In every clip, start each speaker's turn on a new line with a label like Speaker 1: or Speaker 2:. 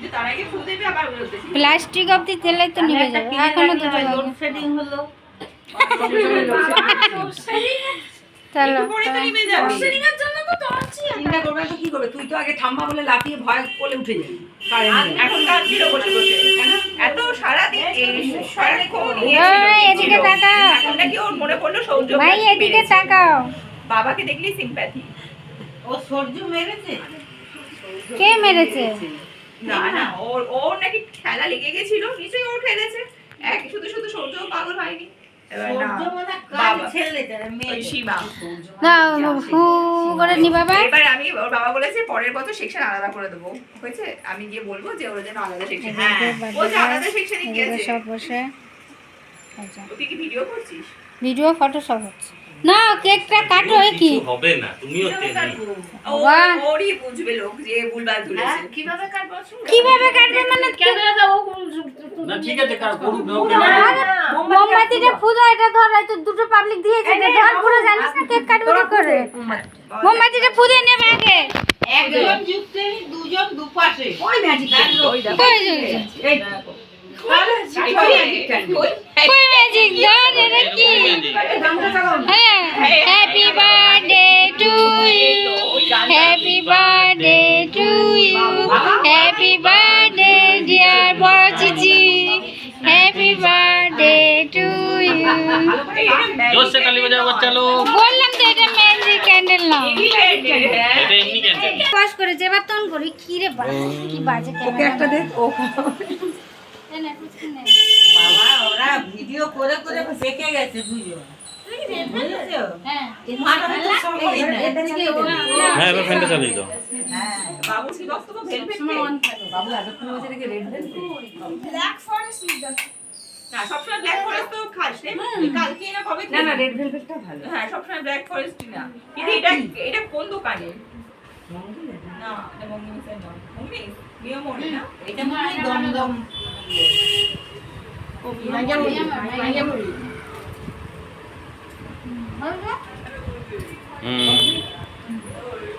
Speaker 1: কিন্তু তার আগে ফু দেবে আবার
Speaker 2: প্লাস্টিক অব্দি তেলে তো নিভে যাবে। এখনও দুটো বাকি।
Speaker 3: লোডশেডিং হলো।
Speaker 2: চলো
Speaker 1: তো
Speaker 4: চিন্তা করবে তো কি করবে? তুই তো আগে ঠাম্মা বলে লাফিয়ে ভয় কোলে উঠে যাবি
Speaker 1: বাবাকে দেখলেই সিম্প্যাথি
Speaker 3: ও সূর্য মেরেছে?
Speaker 2: কে মেরেছে?
Speaker 1: না না ওর ওর নাকি খেলা লেগে গেছিল নিশ্চয়ই ওর খেলেছে এক শুধু পাগল হয়নি। পরের বছর সেকশন আলাদা করে দেবো। হয়েছে? আমি গিয়ে বলব যে ওর জন্য আলাদা সেকশন
Speaker 3: হ্যাঁ।
Speaker 1: ও যে আলাদা সেকশনে গিয়েছে।
Speaker 2: সব বসে। আচ্ছা।
Speaker 1: তুই কি ভিডিও করছিস?
Speaker 2: ভিডিও ফটো সব হচ্ছে। না কেকটা কাটো কি?
Speaker 5: হবে না তুমিও তেমনি
Speaker 1: ও
Speaker 2: বাহ।
Speaker 1: ওরই বুঝবে লোক যে ভুলভাল তুলেছে।
Speaker 3: কীভাবে কাটবো
Speaker 2: কীভাবে কাটবে মানে
Speaker 5: না ঠিক আছে কার করুক না
Speaker 2: মোমবাতিটা এটা ধর তো দুটো পাবলিক দিয়েছে এটা ধর পুরো জানিস না কেক কাটবে কি করে? মোমবাতিটা ফুদে নেবে আগে।
Speaker 3: একজন যুক্তে দুজন দুপাশে।
Speaker 4: ওই ম্যাজিক
Speaker 1: ওই দেখো।
Speaker 4: এই
Speaker 2: ম্যাজিক ধর এটা কি। হ্যাঁ happy birthday to you happy birthday to you happy birthday dear বড় চিচি হ্যাপি বার্থডে টু ইউ
Speaker 5: জোর সে তালি বাজাও বাচ্চা লোক
Speaker 2: বললাম তো এটা ম্যাজিক ক্যান্ডেল না।
Speaker 5: এটা এমনি ক্যান্ডেল
Speaker 2: পাস করি। কি রে বা কি বাজে
Speaker 4: ওকে একটা
Speaker 2: ক্যামেরা
Speaker 4: দে ও।
Speaker 3: বাবা ওরা ভিডিও করে করে পেকে গেছে দুজন
Speaker 2: হ্যাঁ।
Speaker 3: মাথাটা তো সঙ্গে না।
Speaker 5: হ্যাঁ এবার ফ্যানটা চালিয়ে দাও।
Speaker 3: হ্যাঁ
Speaker 1: বাবু শ্রীবাস্ত তো ভেলভেট
Speaker 4: বাবু এতক্ষণ বসে রেখে রেড
Speaker 1: না সবসময় ব্ল্যাক ফরেস্ট তো খাস কালকে না কবে
Speaker 4: না না রেড ভেলভেটটা ভালো।
Speaker 1: হ্যাঁ সবসময় ব্ল্যাক ফরেস্টই না। কিন্তু এটা এটা কোন দোকানে? না এটা মঙ্গিমিসের না নিয়মনি না?
Speaker 3: এটা মনে দমদম।
Speaker 5: হুম
Speaker 3: তুমি কখন দেবে?
Speaker 1: এই তো বাবু উঠে যখন
Speaker 2: এবারে দিচ্ছি আমি খেতে দাও।
Speaker 3: হ্যাঁ একদিন নাকি এসেছিল অজ্ঞান আমাকে বলছিল
Speaker 1: এই মুখে সব লেগে আছে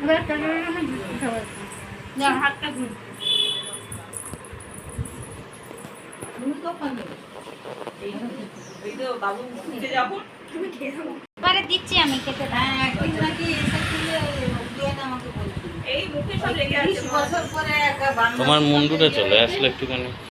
Speaker 3: পরে একটা বান্ধব
Speaker 5: তোমার মুন্ডুটা চলে আসলে একটুখানি।